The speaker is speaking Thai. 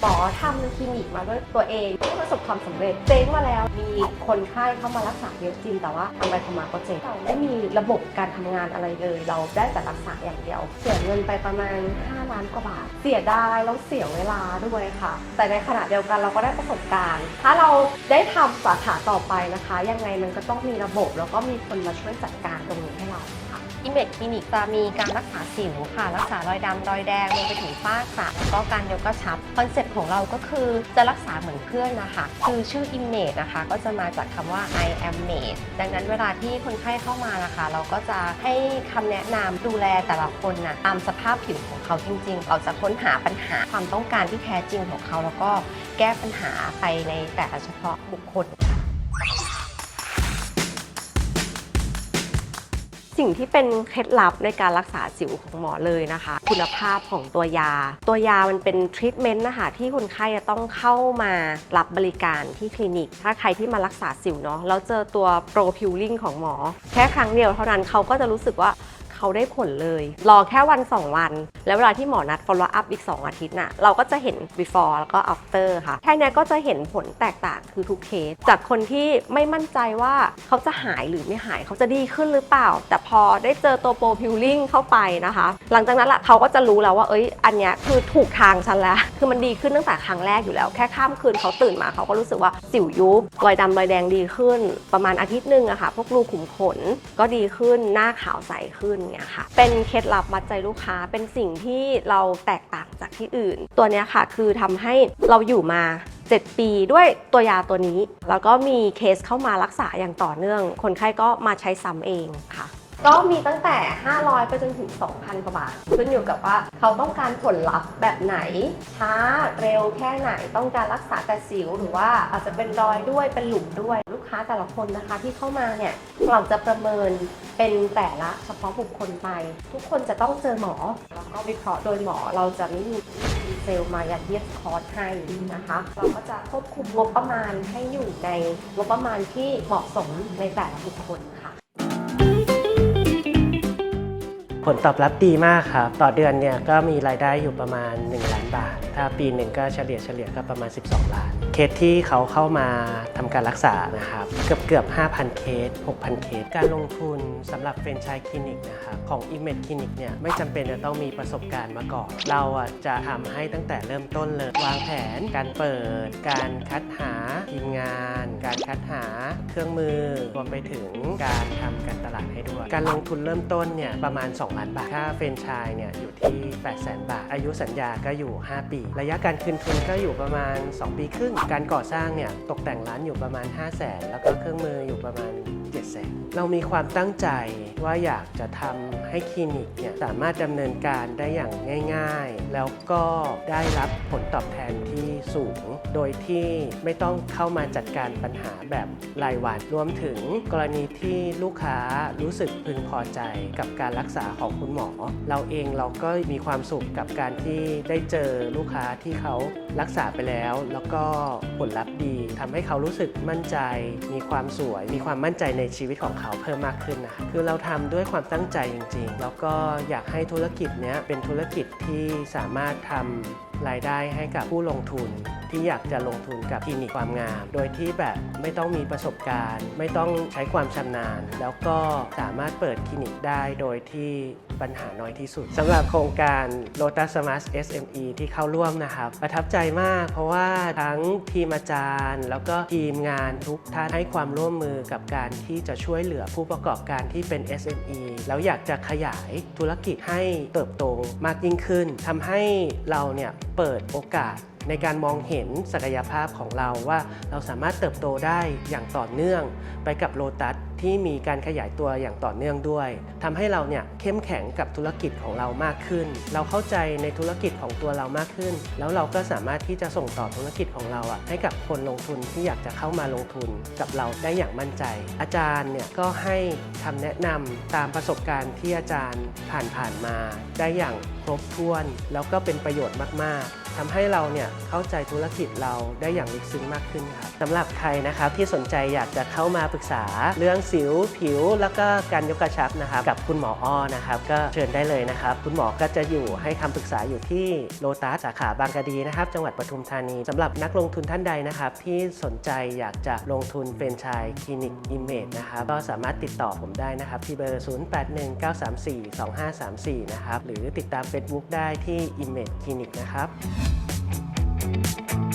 หมอทำคลินิกมาด้วยตัวเองที่ประสบความสำเร็จเจ๊งมาแล้วมีคนไข้เข้ามารักษาเยอะจริง แต่ว่าทำไปทำมาก็เจ๊งเราไม่มีระบบการทำงานอะไรเลย เราได้แต่รักษาอย่างเดียว เสียเงินไปประมาณ 5 ล้านกว่าบาท เสียดายแล้วเสียเวลาด้วยค่ะ แต่ในขณะเดียวกันเราก็ได้ประสบการณ์ ถ้าเราได้ทำสาขาต่อไปนะคะ ยังไงมันก็ต้องมีระบบแล้วก็มีคนมาช่วยจัดการตรงนี้ให้เรา อิมเมจคลินิกจะมีการรักษาสิวค่ะ รักษารอยดำรอยแดงรวมไปถึงฝ้ากระแล้วก็การยกกระชับคอนเซ็ปต์ของเราก็คือจะรักษาเหมือนเพื่อนนะคะ คือชื่อ image นะคะก็จะมาจากคำว่า I am made ดังนั้นเวลาที่คนไข้เข้ามานะคะ เราก็จะให้คำแนะนำดูแลแต่ละคนนะตามสภาพผิวของเขาจริง ๆ เราจะค้นหาปัญหาความต้องการที่แท้จริงของเขา แล้วก็แก้ปัญหาไปในแต่ละเฉพาะบุคคล สิ่งที่เป็นเคล็ดลับในการรักษาสิวของหมอเลยนะคะ คุณภาพของตัวยา ตัวยามันเป็นทรีทเมนต์นะคะที่คนไข้จะต้องเข้ามารับบริการที่คลินิก ถ้าใครที่มารักษาสิวเนาะแล้วเจอตัวโปรพิวลิ่งของหมอ แค่ครั้งเดียวเท่านั้นเขาก็จะรู้สึกว่า เขาได้ผลเลย รอแค่วัน 2 วัน แล้วเวลาที่หมอนัด follow up อีก 2 อาทิตย์น่ะเราก็จะเห็น before แล้วก็ after ค่ะแค่นี้ก็จะเห็นผลแตกต่างคือทุกเคส จากคนที่ไม่มั่นใจว่าเขาจะหายหรือไม่หายเขาจะดีขึ้นหรือเปล่า แต่พอได้เจอตัวโปรพิวลิงเข้าไปนะคะ หลังจากนั้นละเขาก็จะรู้แล้วว่าเอ้ยอันเนี้ยคือถูกทางฉันแล้ว คือมันดีขึ้นตั้งแต่ครั้งแรกอยู่แล้ว แค่ข้ามคืนเขาตื่นมาเขาก็รู้สึกว่าสิวยุบรอยดำรอยแดงดีขึ้น ประมาณอาทิตย์หนึ่งอะค่ะ พวกรูขุมขนก็ดีขึ้นหน้าขาวใสขึ้นเงี้ยค่ะ เป็นเคล็ดลับมัดใจลูกค้า เป็นสิ่งที่เราแตกต่างจากที่อื่น ตัวเนี้ยค่ะ คือทำให้เราอยู่มา 7 ปีด้วยตัวยาตัวนี้ แล้วก็มีเคสเข้ามารักษาอย่างต่อเนื่อง คนไข้ก็มาใช้ซ้ำเองค่ะ ก็มีตั้งแต่ 500 ไปจนถึง 2,000 กว่าบาท ขึ้นอยู่กับว่าเขาต้องการผลลัพธ์แบบไหน ช้าเร็วแค่ไหน ต้องการรักษาแต่สิว หรือว่าอาจจะเป็นรอยด้วย เป็นหลุมด้วย ลูกค้าแต่ละคนนะคะที่เข้ามาเนี่ย เราจะประเมินเป็นแต่ละเฉพาะบุคคลไป ทุกคนจะต้องเจอหมอ แล้วก็วิเคราะห์โดยหมอ เราจะไม่มีดีเซลมายัดเยียดคอร์สให้นะคะ เราก็จะควบคุมงบประมาณให้อยู่ในงบประมาณที่เหมาะสมในแต่ละบุคคลค่ะ ผลตอบรับดีมากครับ ต่อเดือนเนี่ยก็มีรายได้อยู่ประมาณ 1 ล้านบาท ถ้าปีหนึ่งก็เฉลี่ยเฉลี่ยก็ประมาณ 12 ล้าน เคสที่เขาเข้ามาทำการรักษานะครับ เกือบเกือบ5,000 เคส 6,000 เคส การลงทุนสำหรับเฟรนไชส์คลินิกนะครับของ i m a g e Clinic เนี่ยไม่จำเป็นจะต้องมีประสบการณ์มาก่อน เราอะจะทำให้ตั้งแต่เริ่มต้นเลยวางแผน การเปิด การคัดหาทีมงาน การคัดหาเครื่องมือรวมไปถึงการทำการตลาดให้ด้วย การลงทุนเริ่มต้นเนี่ยประมาณ 2ล้านบาท ค่าเฟรนไชส์เนี่ยอยู่ที่ 8 0 0 0 0 0 บาท อายุสัญญาก็อยู่ 5 ปี ระยะการคืนทุนก็อยู่ประมาณ 2 ปีครึ่ง การก่อสร้างเนี่ยตกแต่งร้านอยู่ประมาณ 5 0 0 0 0 0 แล้วก็เครื่องมืออยู่ประมาณ7 0 0 0 0 เรามีความตั้งใจว่าอยากจะทำให้คลินิกเนี่ยสามารถดำเนินการได้อย่างง่าย ๆ แล้วก็ได้รับผลตอบแทนที่สูง โดยที่ไม่ต้องเข้ามาจัดการปัญหาแบบรายวัน รวมถึงกรณีที่ลูกค้ารู้สึกพึงพอใจกับการรักษาของคุณหมอ เราเองเราก็มีความสุขกับการที่ได้เจอลูกค้าที่เขา รักษาไปแล้ว แล้วก็ผลลัพธ์ดีทำให้เขารู้สึกมั่นใจ มีความสวย มีความมั่นใจในชีวิตของเขาเพิ่มมากขึ้นนะคือเราทำด้วยความตั้งใจจริง ๆ แล้วก็อยากให้ธุรกิจเนี้ยเป็นธุรกิจที่สามารถทำ รายได้ให้กับผู้ลงทุน ที่อยากจะลงทุนกับคลินิกความงาม โดยที่แบบไม่ต้องมีประสบการณ์ ไม่ต้องใช้ความชำนาญ แล้วก็สามารถเปิดคลินิกได้โดยที่ปัญหาน้อยที่สุดสำหรับโครงการ Lotus Smart SME ที่เข้าร่วมนะครับ ประทับใจมาก เพราะว่าทั้งทีมอาจารย์ แล้วก็ทีมงานทุกท่านให้ความร่วมมือกับการที่จะช่วยเหลือผู้ประกอบการที่เป็น SME แล้วอยากจะขยายธุรกิจให้เติบโตมากยิ่งขึ้นทำให้เราเนี่ย เปิดโอกาส ในการมองเห็นศักยภาพของเราว่าเราสามารถเติบโตได้อย่างต่อเนื่อง ไปกับโลตัสที่มีการขยายตัวอย่างต่อเนื่องด้วยทำให้เราเนี่ยเข้มแข็งกับธุรกิจของเรามากขึ้น เราเข้าใจในธุรกิจของตัวเรามากขึ้น แล้วเราก็สามารถที่จะส่งต่อธุรกิจของเราอะให้กับคนลงทุนที่อยากจะเข้ามาลงทุนกับเราได้อย่างมั่นใจ อาจารย์เนี่ยก็ให้คำแนะนำตามประสบการณ์ที่อาจารย์ผ่านๆมา ได้อย่างครบถ้วน แล้วก็เป็นประโยชน์มาก ๆ ทำให้เราเนี่ยเข้าใจธุรกิจเราได้อย่างลึกซึ้งมากขึ้นครับสำหรับใครนะครับที่สนใจอยากจะเข้ามาปรึกษาเรื่องสิวผิว แล้วก็การยกกระชับนะครับกับคุณหมออ้อนะครับก็เชิญได้เลยนะครับ คุณหมอก็จะอยู่ให้คำปรึกษาอยู่ที่โลตัสสาขาบางกะดีนะครับ จังหวัดปทุมธานีสำหรับนักลงทุนท่านใดนะครับ ที่สนใจอยากจะลงทุนเป็นชายคลินิกอิมเมจนะครับก็สามารถติดต่อผมได้นะครับ ที่เบอร์ 0819342534 นะครับหรือติดตาม Facebook ได้ที่ Image Clinic นะครับ you